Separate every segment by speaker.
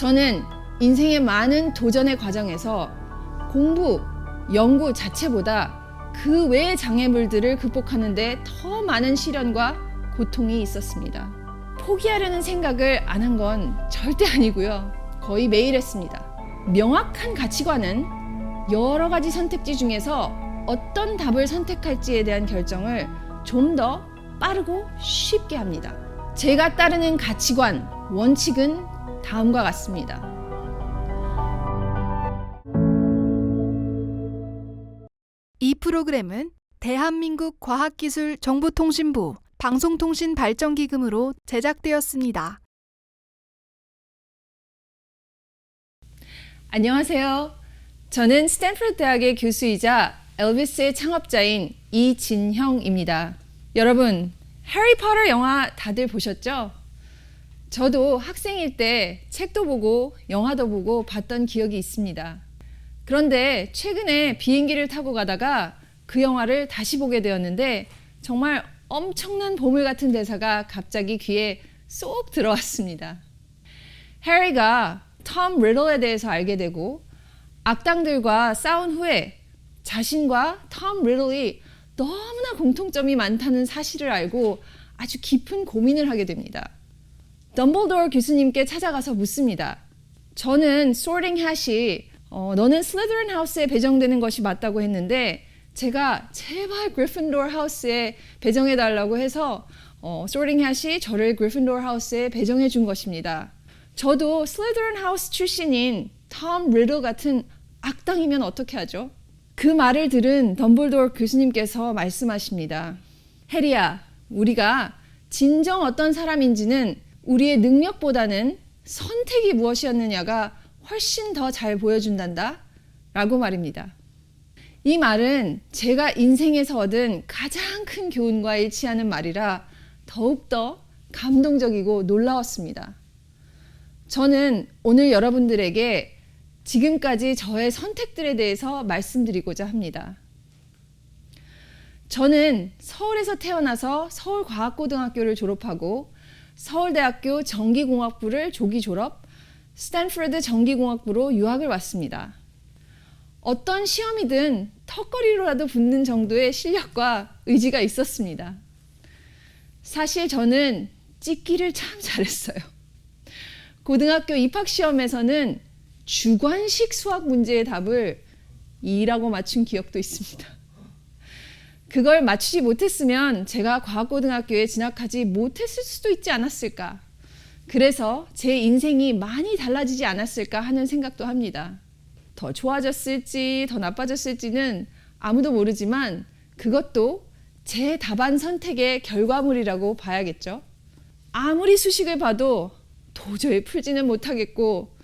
Speaker 1: 저는 인생의 많은 도전의 과정에서 공부, 연구 자체보다 그 외의 장애물들을 극복하는데 더 많은 시련과 고통이 있었습니다. 포기하려는 생각을 안 한 건 절대 아니고요. 거의 매일 했습니다. 명확한 가치관은 여러 가지 선택지 중에서 어떤 답을 선택할지에 대한 결정을 좀 더 빠르고 쉽게 합니다. 제가 따르는 가치관, 원칙은 다음과 같습니다.
Speaker 2: 이 프로그램은 대한민국 과학기술정보통신부 방송통신발전기금으로 제작되었습니다.
Speaker 1: 안녕하세요. 저는 스탠퍼드 대학의 교수이자 엘비스의 창업자인 이진형입니다. 여러분, 해리포터 영화 다들 보셨죠? 저도 학생일 때 책도 보고 영화도 보고 봤던 기억이 있습니다. 그런데 최근에 비행기를 타고 가다가 그 영화를 다시 보게 되었는데 정말 엄청난 보물 같은 대사가 갑자기 귀에 쏙 들어왔습니다. 해리가 톰 리들에 대해서 알게 되고 악당들과 싸운 후에 자신과 톰 리들이 너무나 공통점이 많다는 사실을 알고 아주 깊은 고민을 하게 됩니다. 덤블도어 교수님께 찾아가서 묻습니다. 저는 sorting hat이 어, 너는 슬리더린 하우스에 배정되는 것이 맞다고 했는데 제가 제발 그리핀도어 하우스에 배정해 달라고 해서 어, sorting hat이 저를 그리핀도어 하우스에 배정해 준 것입니다. 저도 슬리더린 하우스 출신인 톰 리들 같은 악당이면 어떻게 하죠? 그 말을 들은 덤블도어 교수님께서 말씀하십니다. 해리야, 우리가 진정 어떤 사람인지는 우리의 능력보다는 선택이 무엇이었느냐가 훨씬 더 잘 보여준단다. 라고 말입니다. 이 말은 제가 인생에서 얻은 가장 큰 교훈과 일치하는 말이라 더욱더 감동적이고 놀라웠습니다. 저는 오늘 여러분들에게 지금까지 저의 선택들에 대해서 말씀드리고자 합니다. 저는 서울에서 태어나서 서울과학고등학교를 졸업하고 서울대학교 전기공학부를 조기 졸업, 스탠퍼드 전기공학부로 유학을 왔습니다. 어떤 시험이든 턱걸이로라도 붙는 정도의 실력과 의지가 있었습니다. 사실 저는 찍기를 참 잘했어요. 고등학교 입학 시험에서는 주관식 수학 문제의 답을 2라고 맞춘 기억도 있습니다. 그걸 맞추지 못했으면 제가 과학고등학교에 진학하지 못했을 수도 있지 않았을까. 그래서 제 인생이 많이 달라지지 않았을까 하는 생각도 합니다. 더 좋아졌을지 더 나빠졌을지는 아무도 모르지만 그것도 제 답안 선택의 결과물이라고 봐야겠죠. 아무리 수식을 봐도 도저히 풀지는 못하겠고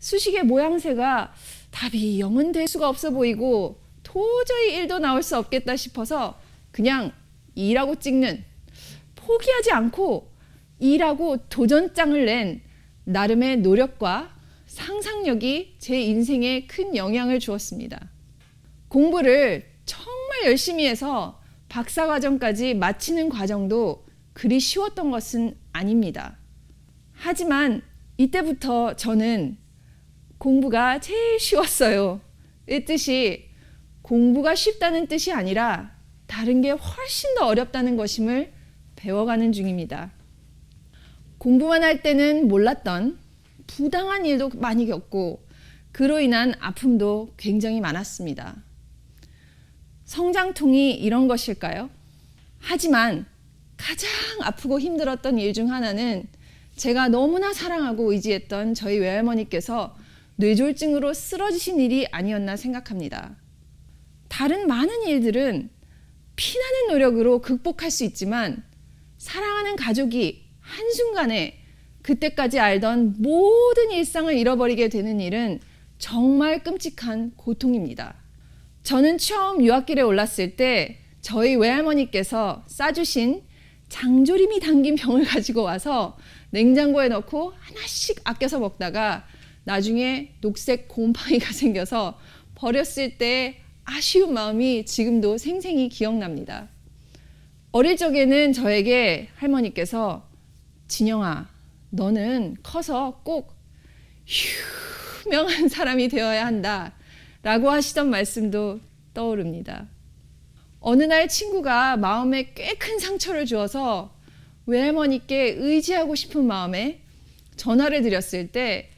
Speaker 1: 수식의 모양새가 답이 0은 될 수가 없어 보이고 도저히 1도 나올 수 없겠다 싶어서 그냥 2라고 찍는 포기하지 않고 2라고 도전장을 낸 나름의 노력과 상상력이 제 인생에 큰 영향을 주었습니다. 공부를 정말 열심히 해서 박사과정까지 마치는 과정도 그리 쉬웠던 것은 아닙니다. 하지만 이때부터 저는 공부가 제일 쉬웠어요. 이 뜻이 공부가 쉽다는 뜻이 아니라 다른 게 훨씬 더 어렵다는 것임을 배워가는 중입니다. 공부만 할 때는 몰랐던 부당한 일도 많이 겪고 그로 인한 아픔도 굉장히 많았습니다. 성장통이 이런 것일까요? 하지만 가장 아프고 힘들었던 일 중 하나는 제가 너무나 사랑하고 의지했던 저희 외할머니께서 뇌졸중으로 쓰러지신 일이 아니었나 생각합니다. 다른 많은 일들은 피나는 노력으로 극복할 수 있지만 사랑하는 가족이 한순간에 그때까지 알던 모든 일상을 잃어버리게 되는 일은 정말 끔찍한 고통입니다. 저는 처음 유학길에 올랐을 때 저희 외할머니께서 싸주신 장조림이 담긴 병을 가지고 와서 냉장고에 넣고 하나씩 아껴서 먹다가 나중에 녹색 곰팡이가 생겨서 버렸을 때 아쉬운 마음이 지금도 생생히 기억납니다. 어릴 적에는 저에게 할머니께서 진영아, 너는 커서 꼭 유명한 사람이 되어야 한다. 라고 하시던 말씀도 떠오릅니다. 어느 날 친구가 마음에 꽤 큰 상처를 주어서 외할머니께 의지하고 싶은 마음에 전화를 드렸을 때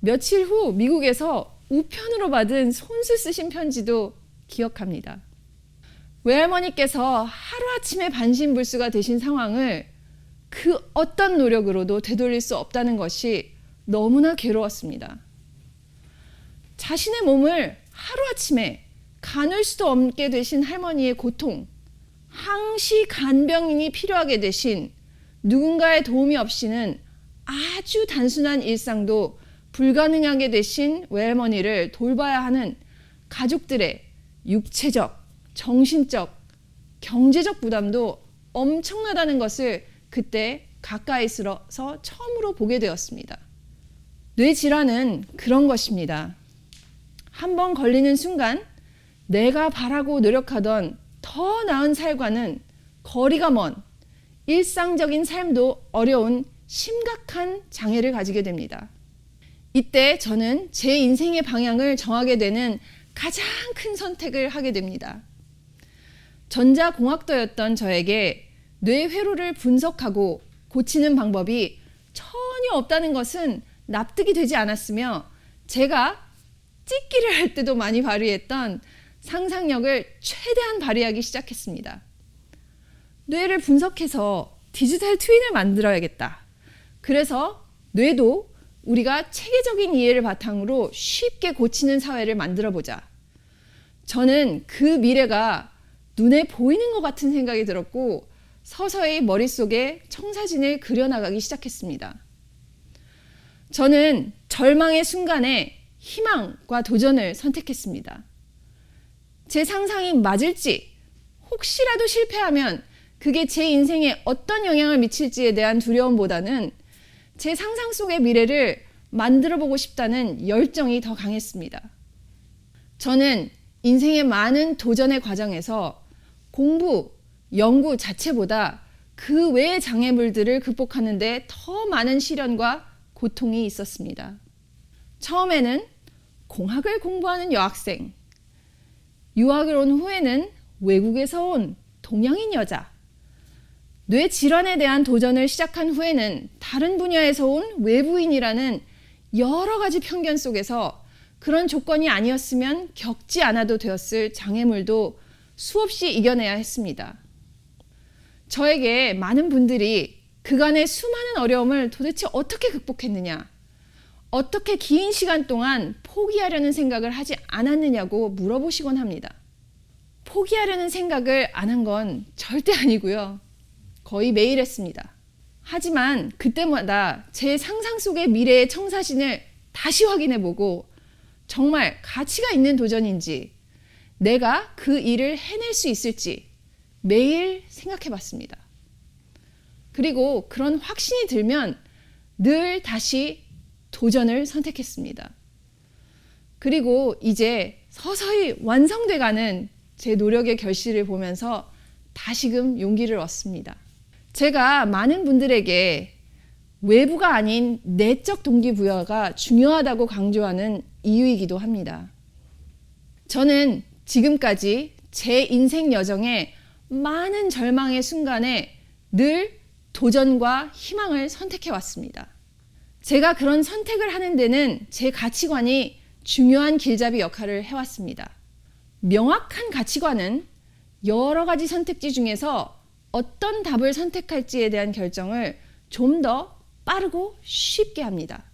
Speaker 1: 며칠 후 미국에서 우편으로 받은 손수 쓰신 편지도 기억합니다. 외할머니께서 하루아침에 반신불수가 되신 상황을 그 어떤 노력으로도 되돌릴 수 없다는 것이 너무나 괴로웠습니다. 자신의 몸을 하루아침에 가눌 수도 없게 되신 할머니의 고통, 항시 간병인이 필요하게 되신 누군가의 도움이 없이는 아주 단순한 일상도 불가능하게 되신 외할머니를 돌봐야 하는 가족들의 육체적, 정신적, 경제적 부담도 엄청나다는 것을 그때 가까이서 처음으로 보게 되었습니다. 뇌 질환은 그런 것입니다. 한 번 걸리는 순간 내가 바라고 노력하던 더 나은 삶과는 거리가 먼 일상적인 삶도 어려운 심각한 장애를 가지게 됩니다. 이때 저는 제 인생의 방향을 정하게 되는 가장 큰 선택을 하게 됩니다. 전자공학도였던 저에게 뇌회로를 분석하고 고치는 방법이 전혀 없다는 것은 납득이 되지 않았으며 제가 찍기를 할 때도 많이 발휘했던 상상력을 최대한 발휘하기 시작했습니다. 뇌를 분석해서 디지털 트윈을 만들어야겠다. 그래서 뇌도 우리가 체계적인 이해를 바탕으로 쉽게 고치는 사회를 만들어 보자. 저는 그 미래가 눈에 보이는 것 같은 생각이 들었고 서서히 머릿속에 청사진을 그려나가기 시작했습니다. 저는 절망의 순간에 희망과 도전을 선택했습니다. 제 상상이 맞을지, 혹시라도 실패하면 그게 제 인생에 어떤 영향을 미칠지에 대한 두려움보다는 제 상상 속의 미래를 만들어 보고 싶다는 열정이 더 강했습니다. 저는 인생의 많은 도전의 과정에서 공부, 연구 자체보다 그 외의 장애물들을 극복하는데 더 많은 시련과 고통이 있었습니다. 처음에는 공학을 공부하는 여학생, 유학을 온 후에는 외국에서 온 동양인 여자, 뇌 질환에 대한 도전을 시작한 후에는 다른 분야에서 온 외부인이라는 여러 가지 편견 속에서 그런 조건이 아니었으면 겪지 않아도 되었을 장애물도 수없이 이겨내야 했습니다. 저에게 많은 분들이 그간의 수많은 어려움을 도대체 어떻게 극복했느냐, 어떻게 긴 시간 동안 포기하려는 생각을 하지 않았느냐고 물어보시곤 합니다. 포기하려는 생각을 안 한 건 절대 아니고요. 거의 매일 했습니다. 하지만 그때마다 제 상상 속의 미래의 청사진을 다시 확인해 보고 정말 가치가 있는 도전인지 내가 그 일을 해낼 수 있을지 매일 생각해 봤습니다. 그리고 그런 확신이 들면 늘 다시 도전을 선택했습니다. 그리고 이제 서서히 완성돼 가는 제 노력의 결실을 보면서 다시금 용기를 얻습니다. 제가 많은 분들에게 외부가 아닌 내적 동기부여가 중요하다고 강조하는 이유이기도 합니다. 저는 지금까지 제 인생 여정에 많은 절망의 순간에 늘 도전과 희망을 선택해 왔습니다. 제가 그런 선택을 하는 데는 제 가치관이 중요한 길잡이 역할을 해왔습니다. 명확한 가치관은 여러 가지 선택지 중에서 어떤 답을 선택할지에 대한 결정을 좀 더 빠르고 쉽게 합니다.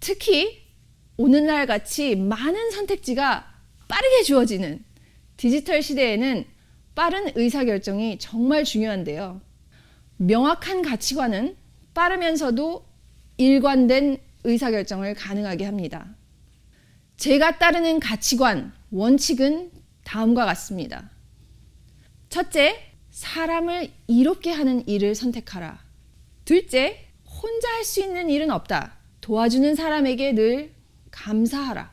Speaker 1: 특히 오늘날 같이 많은 선택지가 빠르게 주어지는 디지털 시대에는 빠른 의사결정이 정말 중요한데요. 명확한 가치관은 빠르면서도 일관된 의사결정을 가능하게 합니다. 제가 따르는 가치관, 원칙은 다음과 같습니다. 첫째, 사람을 이롭게 하는 일을 선택하라. 둘째, 혼자 할 수 있는 일은 없다. 도와주는 사람에게 늘 감사하라.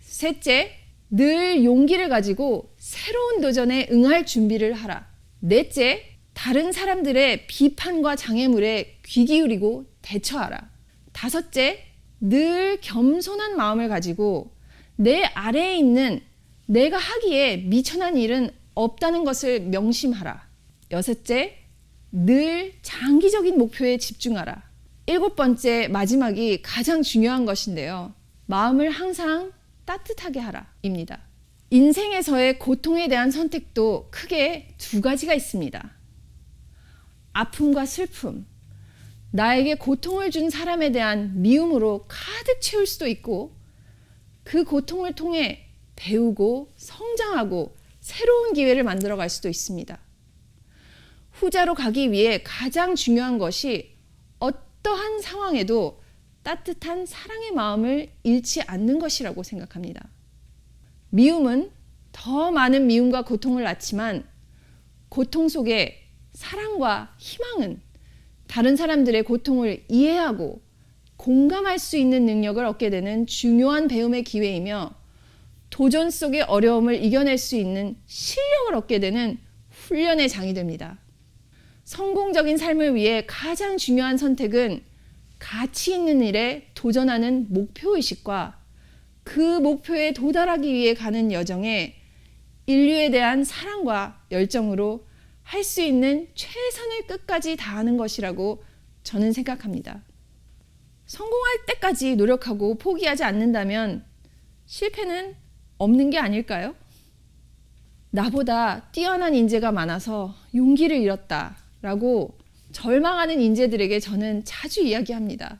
Speaker 1: 셋째, 늘 용기를 가지고 새로운 도전에 응할 준비를 하라. 넷째, 다른 사람들의 비판과 장애물에 귀 기울이고 대처하라. 다섯째, 늘 겸손한 마음을 가지고 내 아래에 있는 내가 하기에 미천한 일은 없다는 것을 명심하라. 여섯째, 늘 장기적인 목표에 집중하라. 일곱 번째, 마지막이 가장 중요한 것인데요. 마음을 항상 따뜻하게 하라. 입니다. 인생에서의 고통에 대한 선택도 크게 두 가지가 있습니다. 아픔과 슬픔. 나에게 고통을 준 사람에 대한 미움으로 가득 채울 수도 있고, 그 고통을 통해 배우고 성장하고 새로운 기회를 만들어 갈 수도 있습니다. 후자로 가기 위해 가장 중요한 것이 어떠한 상황에도 따뜻한 사랑의 마음을 잃지 않는 것이라고 생각합니다. 미움은 더 많은 미움과 고통을 낳지만 고통 속에 사랑과 희망은 다른 사람들의 고통을 이해하고 공감할 수 있는 능력을 얻게 되는 중요한 배움의 기회이며 도전 속의 어려움을 이겨낼 수 있는 실력을 얻게 되는 훈련의 장이 됩니다. 성공적인 삶을 위해 가장 중요한 선택은 가치 있는 일에 도전하는 목표의식과 그 목표에 도달하기 위해 가는 여정에 인류에 대한 사랑과 열정으로 할 수 있는 최선을 끝까지 다하는 것이라고 저는 생각합니다. 성공할 때까지 노력하고 포기하지 않는다면 실패는 없는 게 아닐까요? 나보다 뛰어난 인재가 많아서 용기를 잃었다 라고 절망하는 인재들에게 저는 자주 이야기합니다.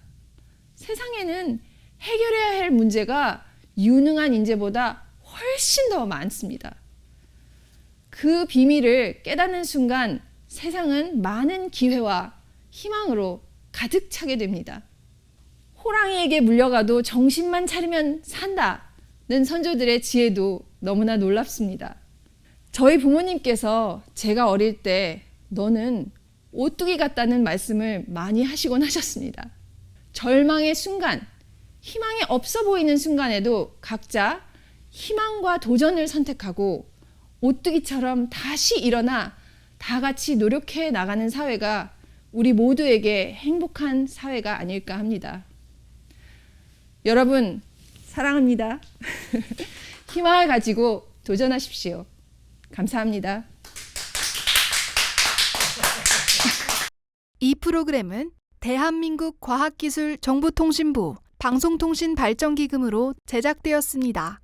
Speaker 1: 세상에는 해결해야 할 문제가 유능한 인재보다 훨씬 더 많습니다. 그 비밀을 깨닫는 순간 세상은 많은 기회와 희망으로 가득 차게 됩니다. 호랑이에게 물려가도 정신만 차리면 산다는 선조들의 지혜도 너무나 놀랍습니다. 저희 부모님께서 제가 어릴 때 너는 오뚜기 같다는 말씀을 많이 하시곤 하셨습니다. 절망의 순간, 희망이 없어 보이는 순간에도 각자 희망과 도전을 선택하고 오뚜기처럼 다시 일어나 다 같이 노력해 나가는 사회가 우리 모두에게 행복한 사회가 아닐까 합니다. 여러분, 사랑합니다. 희망을 가지고 도전하십시오. 감사합니다.
Speaker 2: 이 프로그램은 대한민국 과학기술 정보통신부 방송통신발전기금으로 제작되었습니다.